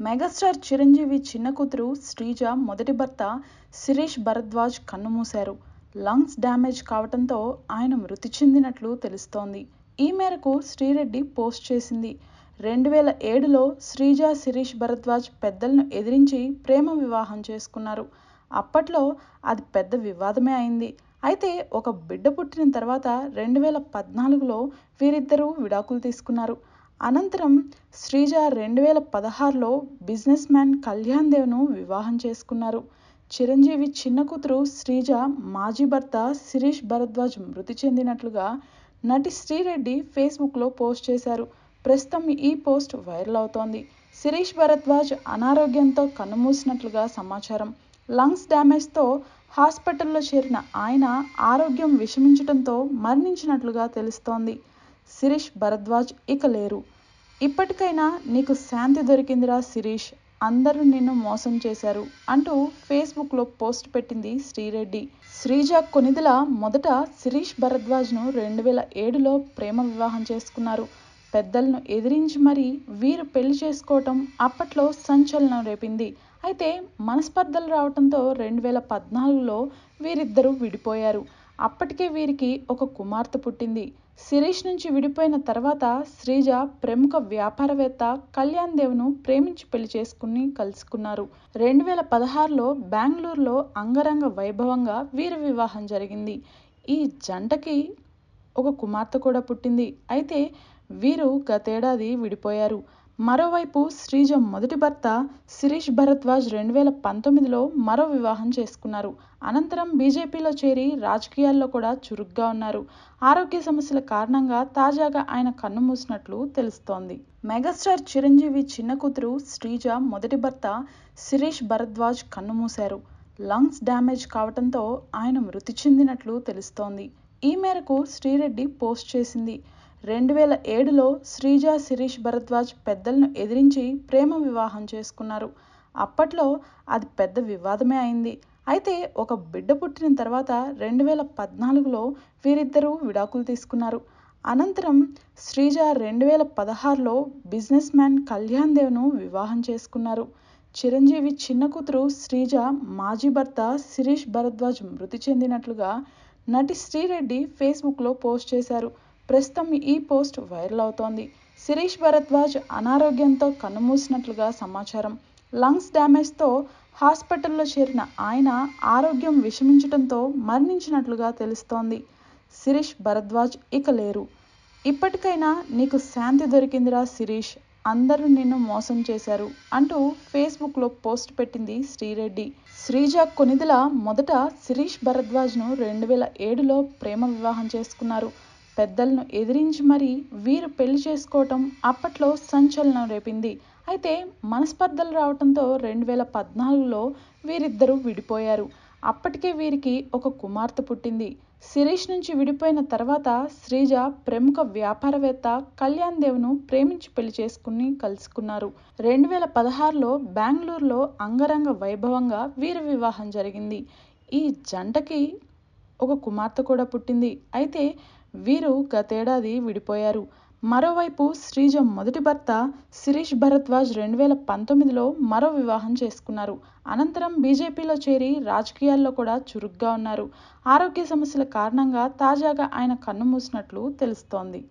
Megastar Chiranjeevi చిన్న కూతురు శ్రీజ మొదటి భర్త శిరీష్ భరద్వాజ్ కన్నుమూశారు. లంగ్స్ డ్యామేజ్ కావడంతో ఆయన మృతి చెందినట్లు తెలుస్తోంది. ఈ మేరకు శ్రీరెడ్డి పోస్ట్ చేసింది. రెండు వేల ఏడులో శ్రీజ శిరీష్ భరద్వాజ్ పెద్దలను ఎదిరించి ప్రేమ వివాహం చేసుకున్నారు. అప్పట్లో అది పెద్ద వివాదమే అయింది. అయితే ఒక బిడ్డ పుట్టిన తర్వాత రెండు వేల పద్నాలుగులో వీరిద్దరూ విడాకులు తీసుకున్నారు. అనంతరం శ్రీజ రెండు వేల పదహారులో బిజినెస్ మ్యాన్ కళ్యాణ్ దేవ్ను వివాహం చేసుకున్నారు. చిరంజీవి చిన్న కూతురు శ్రీజ మాజీ భర్త శిరీష్ భరద్వాజ్ మృతి చెందినట్లుగా నటి శ్రీరెడ్డి ఫేస్బుక్లో పోస్ట్ చేశారు. ప్రస్తుతం ఈ పోస్ట్ వైరల్ అవుతోంది. శిరీష్ భరద్వాజ్ అనారోగ్యంతో కన్నుమూసినట్లుగా సమాచారం. లంగ్స్ డ్యామేజ్తో హాస్పిటల్లో చేరిన ఆయన ఆరోగ్యం విషమించడంతో మరణించినట్లుగా తెలుస్తోంది. శిరీష్ భరద్వాజ్ ఇక లేరు. ఇప్పటికైనా నీకు శాంతి దొరికిందిరా శిరీష్. అందరూ నిన్ను మోసం చేశారు అంటూ ఫేస్బుక్లో పోస్ట్ పెట్టింది శ్రీరెడ్డి. శ్రీజ కొనిదిల మొదట శిరీష్ భరద్వాజ్ను రెండు వేల ఏడులో ప్రేమ వివాహం చేసుకున్నారు. పెద్దలను ఎదిరించి మరీ వీరు పెళ్ళి చేసుకోవటం అప్పట్లో సంచలనం రేపింది. అయితే మనస్పర్ధలు రావడంతో రెండు వేల పద్నాలుగులో వీరిద్దరూ విడిపోయారు. అప్పటికే వీరికి ఒక కుమార్తె పుట్టింది. శిరీష్ నుంచి విడిపోయిన తర్వాత శ్రీజ ప్రముఖ వ్యాపారవేత్త కళ్యాణ్ దేవ్ను ప్రేమించి పెళ్ళి చేసుకుని కలుసుకున్నారు. రెండు వేల పదహారులో బెంగళూరులో అంగరంగ వైభవంగా వీరి వివాహం జరిగింది. ఈ జంటకి ఒక కుమార్తె కూడా పుట్టింది. అయితే వీరు గతేడాది విడిపోయారు. మరోవైపు శ్రీజ మొదటి భర్త శిరీష్ భరద్వాజ్ రెండు వేల పంతొమ్మిదిలో మరో వివాహం చేసుకున్నారు. అనంతరం బీజేపీలో చేరి రాజకీయాల్లో కూడా చురుగ్గా ఉన్నారు. ఆరోగ్య సమస్యల కారణంగా తాజాగా ఆయన కన్నుమూసినట్లు తెలుస్తోంది. మెగాస్టార్ చిరంజీవి చిన్న కూతురు శ్రీజ మొదటి భర్త శిరీష్ భరద్వాజ్ కన్నుమూశారు లంగ్స్ డ్యామేజ్ కావడంతో ఆయన మృతి చెందినట్లు తెలుస్తోంది. ఈ మేరకు శ్రీరెడ్డి పోస్ట్ చేసింది. రెండు వేల ఏడులో శ్రీజ శిరీష్ భరద్వాజ్ పెద్దలను ఎదిరించి ప్రేమ వివాహం చేసుకున్నారు. అప్పట్లో అది పెద్ద వివాదమే అయింది. అయితే ఒక బిడ్డ పుట్టిన తర్వాత రెండు వేల పద్నాలుగులో వీరిద్దరూ విడాకులు తీసుకున్నారు. అనంతరం శ్రీజ రెండు వేల పదహారులో బిజినెస్ మ్యాన్ కళ్యాణ్ దేవ్ను వివాహం చేసుకున్నారు. చిరంజీవి చిన్న కూతురు శ్రీజ మాజీ భర్త శిరీష్ భరద్వాజ్ మృతి చెందినట్లుగా నటి శ్రీరెడ్డి ఫేస్బుక్లో పోస్ట్ చేశారు. ప్రస్తుతం ఈ పోస్ట్ వైరల్ అవుతోంది. శిరీష్ భరద్వాజ్ అనారోగ్యంతో కన్నుమూసినట్లుగా సమాచారం. లంగ్స్ డ్యామేజ్తో హాస్పిటల్లో చేరిన ఆయన ఆరోగ్యం విషమించడంతో మరణించినట్లుగా తెలుస్తోంది. శిరీష్ భరద్వాజ్ ఇక లేరు. ఇప్పటికైనా నీకు శాంతి దొరికిందిరా శిరీష్ అందరూ నిన్ను మోసం చేశారు అంటూ ఫేస్బుక్లో పోస్ట్ పెట్టింది శ్రీరెడ్డి. శ్రీజ కొనిదిల మొదట శిరీష్ భరద్వాజ్ను రెండు వేల ఏడులో ప్రేమ వివాహం చేసుకున్నారు. పెద్దలను ఎదిరించి మరీ వీరు పెళ్ళి చేసుకోవటం అప్పట్లో సంచలనం రేపింది. అయితే మనస్పర్ధలు రావడంతో రెండు వేల పద్నాలుగులో వీరిద్దరూ విడిపోయారు. అప్పటికే వీరికి ఒక కుమార్తె పుట్టింది. శిరీష్ నుంచి విడిపోయిన తర్వాత శ్రీజ ప్రముఖ వ్యాపారవేత్త కళ్యాణ్ దేవ్ను ప్రేమించి పెళ్ళి చేసుకుని కలుసుకున్నారు. రెండు వేల పదహారులో బెంగళూరులో అంగరంగ వైభవంగా వీరి వివాహం జరిగింది. ఈ జంటకి ఒక కుమార్తె కూడా పుట్టింది. అయితే వీరు గతేడాది విడిపోయారు. మరోవైపు శ్రీజ మొదటి భర్త శిరీష్ భరద్వాజ్ రెండు వేల పంతొమ్మిదిలో మరో వివాహం చేసుకున్నారు. అనంతరం బీజేపీలో చేరి రాజకీయాల్లో కూడా చురుగ్గా ఉన్నారు. ఆరోగ్య సమస్యల కారణంగా తాజాగా ఆయన కన్నుమూసినట్లు తెలుస్తోంది.